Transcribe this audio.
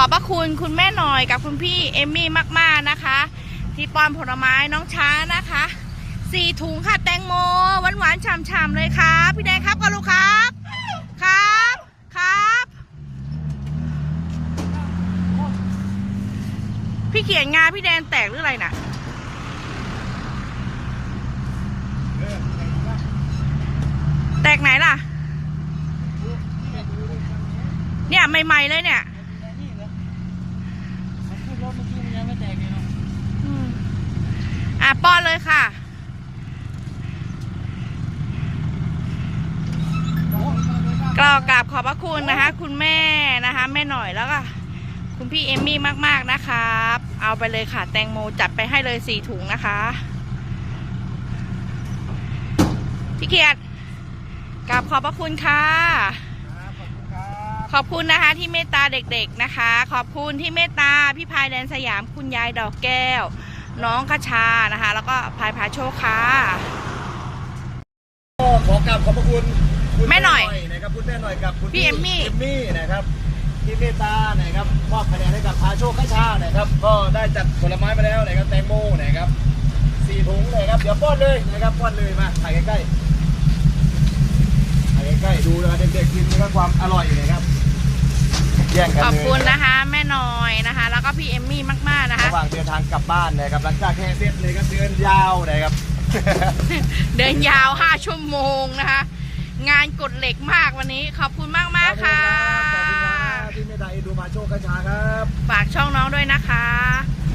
ขอบพระคุณคุณแม่หน่อยกับคุณพี่เอมมี่มากๆนะคะ ที่ป้อนผลไม้น้องช้างนะคะสี่ถุงค่ะแตงโมหวานหวานๆฉ่ำๆเลยครับพี่แดงครับกับลูกครับครับครับ พี่เขียนงาพี่แดนแตกหรืออะไรน่ะแตกไหนล่ะ เนี่ยใหม่ๆเลยเนี่ย อืม อะป้อนเลยค่ะกล่าวกราบขอบพระคุณนะคะ คุณแม่นะคะ แม่หน่อยแล้วก็คุณพี่เอมมี่มากๆนะครับ เอาไปเลยค่ะ แตงโมจัดไปให้เลยสี่ถุงนะคะพี่เกียรติกราบขอบพระคุณค่ะขอบคุณนะคะที่เมตตาเด็กๆนะคะ ขอบคุณที่เมตตาพี่พายแดนสยามคุณยายดอกแก้ว น้องคชานะคะ แล้วก็พายพาโชคค่ะ ก็ขอกราบขอบพระคุณคุณแม่หน่อยนะครับคุณแม่หน่อยกับคุณพี่เอมมี่ เอมมี่นะครับที่เมตตานะครับมอบคะแนนให้กับพาโชคขชานะครับก็ได้จัดผลไม้มาแล้วนะครับแตงโมนะครับสี่ถุงนะครับเดี๋ยวป้อนเลยนะครับป้อนเลยมาถ่ายใกล้ๆถ่ายใกล้ๆดูเลยเด็กๆกินนะครับความอร่อยนะครับแย่งกันขเลยอบคุณนะคะ แม่น้อยนะคะ แล้วก็พี่เอมมี่มากๆนะคะ ระหว่างเดินทางกลับบ้านนะครับ หลังจากแค่เสร็จเลยครับเดินยาวนะครับ เดินยาว5ชั่วโมงนะคะ งานกดเหล็กมากวันนี้ ขอบคุณมากมากๆค่ะ ขอบคุณครับที่เมตตาเอ็นดูมาโชคขชาครับ ฝากช่องน้องด้วยนะคะ